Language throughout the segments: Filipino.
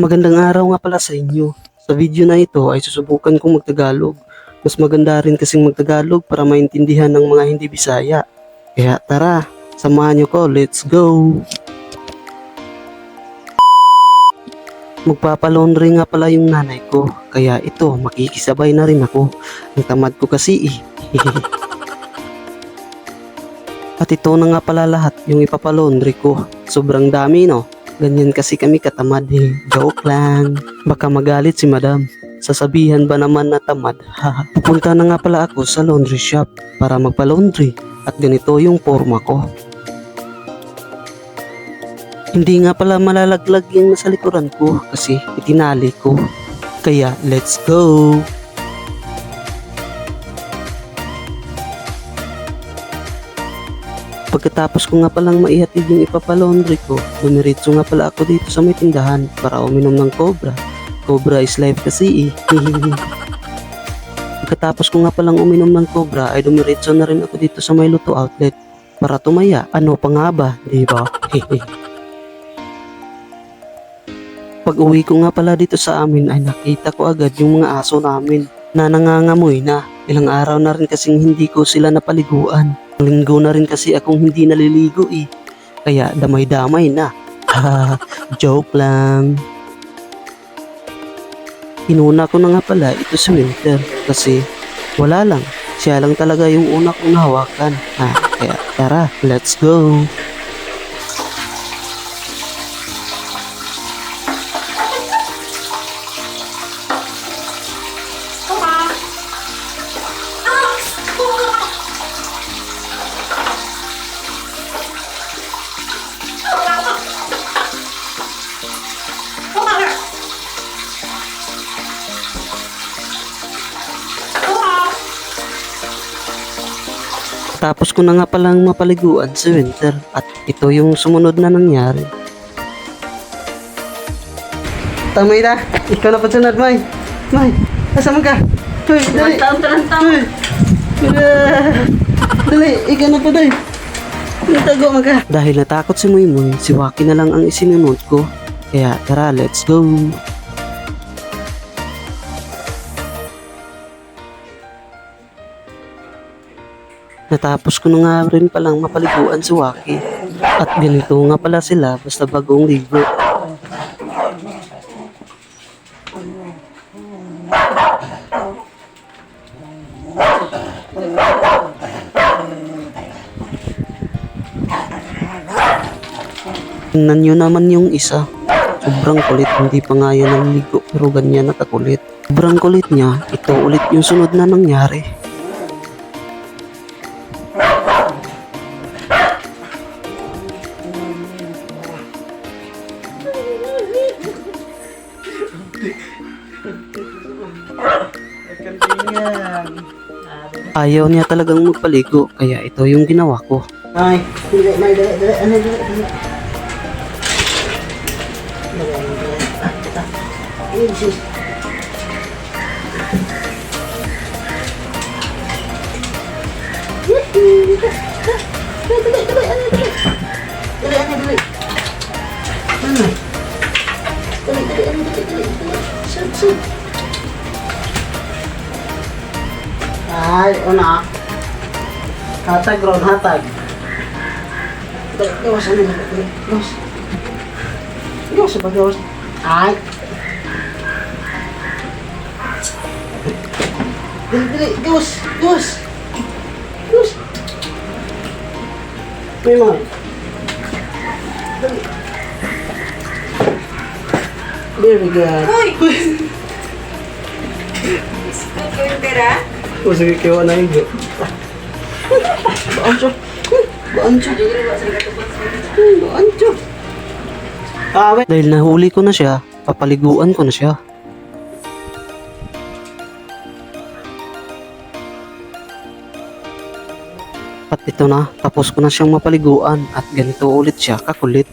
Magandang araw nga pala sa inyo. Sa video na ito ay susubukan kong magtagalog. Mas maganda rin kasing magtagalog para maintindihan ng mga hindi Bisaya. Kaya tara, samahan niyo ko, let's go! Magpapalaundry nga pala yung nanay ko, kaya ito, makikisabay na rin ako. Ang tamad ko kasi eh. At ito na nga pala lahat yung ipapalaundry ko. Sobrang dami no. Ganyan kasi kami katamad eh. Joke lang. Baka magalit si madam. Sasabihan ba naman na tamad? Haha. Pupunta na nga pala ako sa laundry shop para magpa-laundry. At ganito yung forma ko. Hindi nga pala malalaglag yung nasa likuran ko kasi itinali ko. Kaya let's go! Pagkatapos ko nga palang maihatid yung ipapalaundry ko, dumiritso nga pala ako dito sa may tindahan para uminom ng Cobra. Cobra is life kasi eh. Pagkatapos ko nga palang uminom ng Cobra ay dumiritso na rin ako dito sa may luto outlet para tumaya. Ano pa nga ba, di ba? Pag uwi ko nga pala dito sa amin ay nakita ko agad yung mga aso namin na nangangamoy na. Ilang araw na rin kasing hindi ko sila napaliguan. Linggo na rin kasi akong hindi naliligo eh. Kaya damay-damay na. Joke lang. Inuna ko na nga pala ito si Winter kasi wala lang. Siya lang talaga yung una kong nahawakan. Ha, kaya tara, let's go. Tapos ko na nga palang mapaliguan si Winter at ito yung sumunod na nangyari. Tamay na, ikaw na pagsunod, May. May, asama ka? Hoy, dali. Taon taon taon. Ah, Dali, ikaw na pa dali. Tago mo ka. Dahil natakot si Moymoy, si Waki na lang ang isinunod ko. Kaya tara, let's go. Natapos ko na nga rin palang mapaliguan si Waki. At ganito nga pala sila basta bagong ligo. Tingnan nyo naman yung isa. Sobrang kulit, hindi pa nga yan ang ligo pero ganyan nakakulit. Sobrang kulit niya, ito ulit yung sunod na nangyari. Ayaw niya talagang magpaligo, kaya ito yung ginawa ko. Ay, dali, may, dali, dali, ano, dali, dali. Ay, una. Hatag ron, hatag. Gawas, dali, dali, gawas. Gawas ba, gawas? Ay. Dali, dali, gawas, gawas. Gawas. May mga. Dali. Very good. Uy! Isipin ko yung pera? O sige, kiwa na yung Baan siya? Baan siya? Baan siya? Ah, wait. Dahil nahuli ko na siya, papaliguan ko na siya. At ito na, tapos ko na siyang mapaliguan at ganito ulit siya kakulit.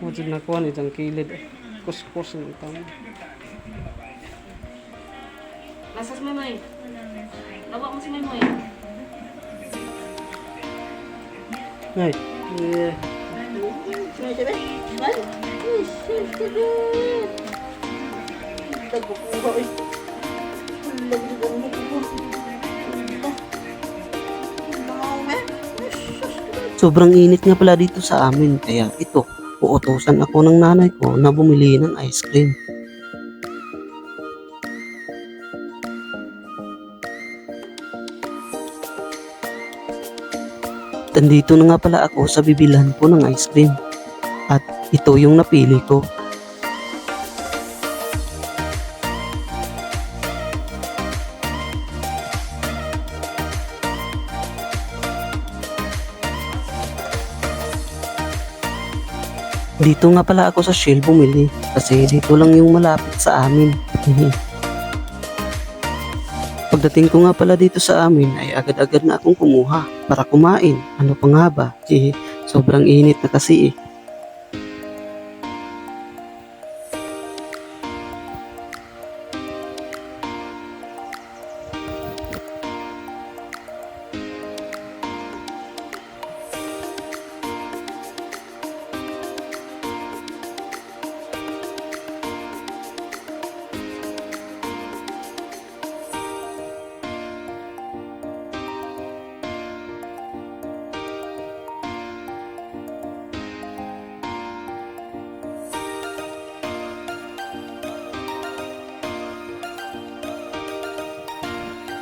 Mo jud nakuha ni jang kilid. Kuskus ng tama. Lasas mo may. Lawak mo si May Ay. Yeah. Sobrang init nga pala dito sa amin kaya ito, uutusan ako ng nanay ko na bumili ng ice cream. Nandito na nga pala ako sa bibilhan ko ng ice cream. At ito yung napili ko. Dito nga pala ako sa Shell bumili kasi dito lang yung malapit sa amin. Pagdating ko nga pala dito sa amin ay agad-agad na akong kumuha para kumain. Ano pa nga ba? Sobrang init na kasi eh.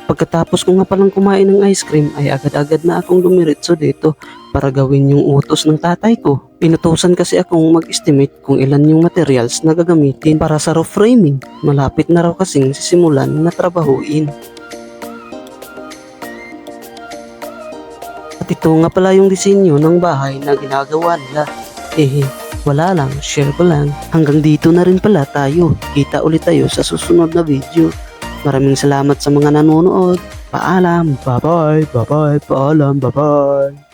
Pagkatapos ko nga palang kumain ng ice cream ay agad-agad na akong dumiretso dito para gawin yung utos ng tatay ko. Pinutusan kasi akong mag-estimate kung ilan yung materials na gagamitin para sa roof framing. Malapit na raw kasing sisimulan na trabahuin. At ito nga pala yung disenyo ng bahay na ginagawa nila. Eh, wala lang, share ko lang. Hanggang dito na rin pala tayo. Kita ulit tayo sa susunod na video. Maraming salamat sa mga nanonood. Paalam. Bye-bye. Bye-bye. Paalam. Bye-bye.